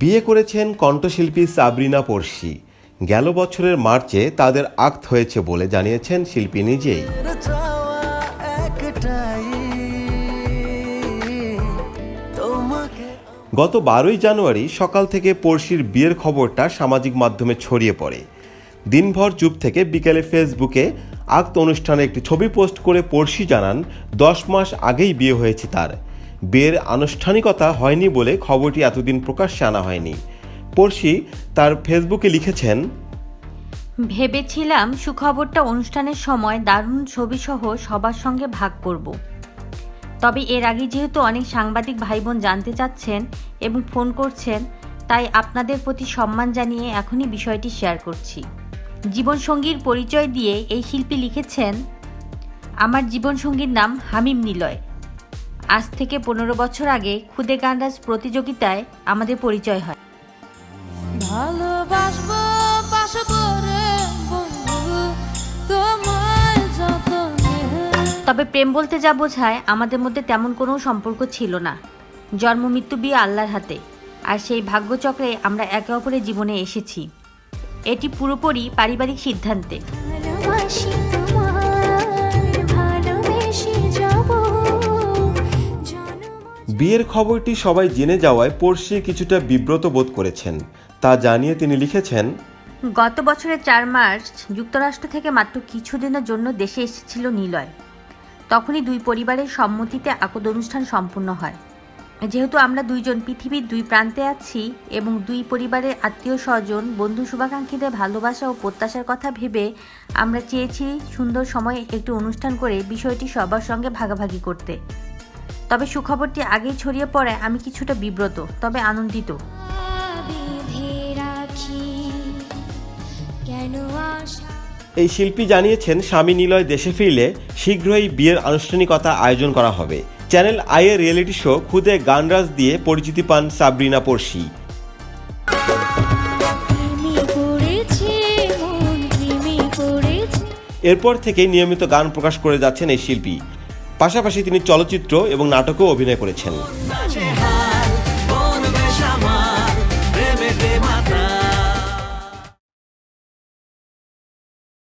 বিয়ে করেছেন কণ্ঠশিল্পী সাবরিনা পড়শি গেল বছরের মার্চে তাদের আক্ত হয়েছে বলে জানিয়েছেন শিল্পী নিজেই। গত বারোই জানুয়ারি সকাল থেকে পড়শির বিয়ের খবরটা সামাজিক মাধ্যমে ছড়িয়ে পড়ে। দিনভর চুপ থেকে বিকেলে ফেসবুকে আক্ত অনুষ্ঠানে একটি ছবি পোস্ট করে পড়শি জানান দশ মাস আগেই বিয়ে হয়েছে তার। বিয়ের আনুষ্ঠানিকতা হয়নি বলে খবরটি এতদিন প্রকাশ্যে আনা হয়নি। পড়শি তার ফেসবুকে লিখেছেন, ভেবেছিলাম সুখবরটা অনুষ্ঠানের সময় দারুণ ছবিসহ সবার সঙ্গে ভাগ করব। তবে এর আগে যেহেতু অনেক সাংবাদিক ভাই বোন জানতে চাচ্ছেন এবং ফোন করছেন, তাই আপনাদের প্রতি সম্মান জানিয়ে এখনই বিষয়টি শেয়ার করছি। জীবনসঙ্গীর পরিচয় দিয়ে এই শিল্পী লিখেছেন, আমার জীবনসঙ্গীর নাম হামিম নিলয়। আজ থেকে পনেরো বছর আগে খুদে গানরাজ প্রতিযোগিতায় আমাদের পরিচয় হয়। ভালোবাসবো তবে প্রেম বলতে যা বোঝায় আমাদের মধ্যে তেমন কোনো সম্পর্ক ছিল না। জন্ম মৃত্যু বিয়ে আল্লাহর হাতে। আর সেই ভাগ্যচক্রে আমরা একে অপরের জীবনে এসেছি। এটি পুরোপুরি পারিবারিক সিদ্ধান্তে। বিয়ের খবরটি সবাই জেনে যাওয়ায় পড়শি কিছুটা বিব্রত বোধ করেছেন। তা জানিয়ে তিনি লিখেছেন, গত বছরের চার মার্চ যুক্তরাষ্ট্র থেকে মাত্র কিছুদিনের জন্য দেশে এসেছিল নিলয়। তখনই দুই পরিবারের সম্মতিতে আকদ অনুষ্ঠান সম্পূর্ণ হয়। যেহেতু আমরা দুইজন পৃথিবীর দুই প্রান্তে আছি এবং দুই পরিবারের আত্মীয় স্বজন, বন্ধু শুভাকাঙ্ক্ষীদের ভালোবাসা ও প্রত্যাশার কথা ভেবে আমরা চেয়েছি সুন্দর সময়ে একটি অনুষ্ঠান করে বিষয়টি সবার সঙ্গে ভাগাভাগি করতে। তবে সুখবরটি আগেই ছড়িয়ে পড়ায় আমি কিছুটা বিব্রত, তবে আনন্দিত। এই শিল্পী জানিয়েছেন, স্বামী নিলয় দেশে ফিরলে শীঘ্রই বিয়ের আনুষ্ঠানিকতা আয়োজন করা হবে। চ্যানেল আইয়ের রিয়েলিটি শো খুদে গানরাজ দিয়ে পরিচিতি পান সাবরিনা পড়শি। এরপর থেকে নিয়মিত গান প্রকাশ করে যাচ্ছেন এই শিল্পী। পাশাপাশি তিনি চলচ্চিত্র এবং নাটকেও অভিনয় করেছেন।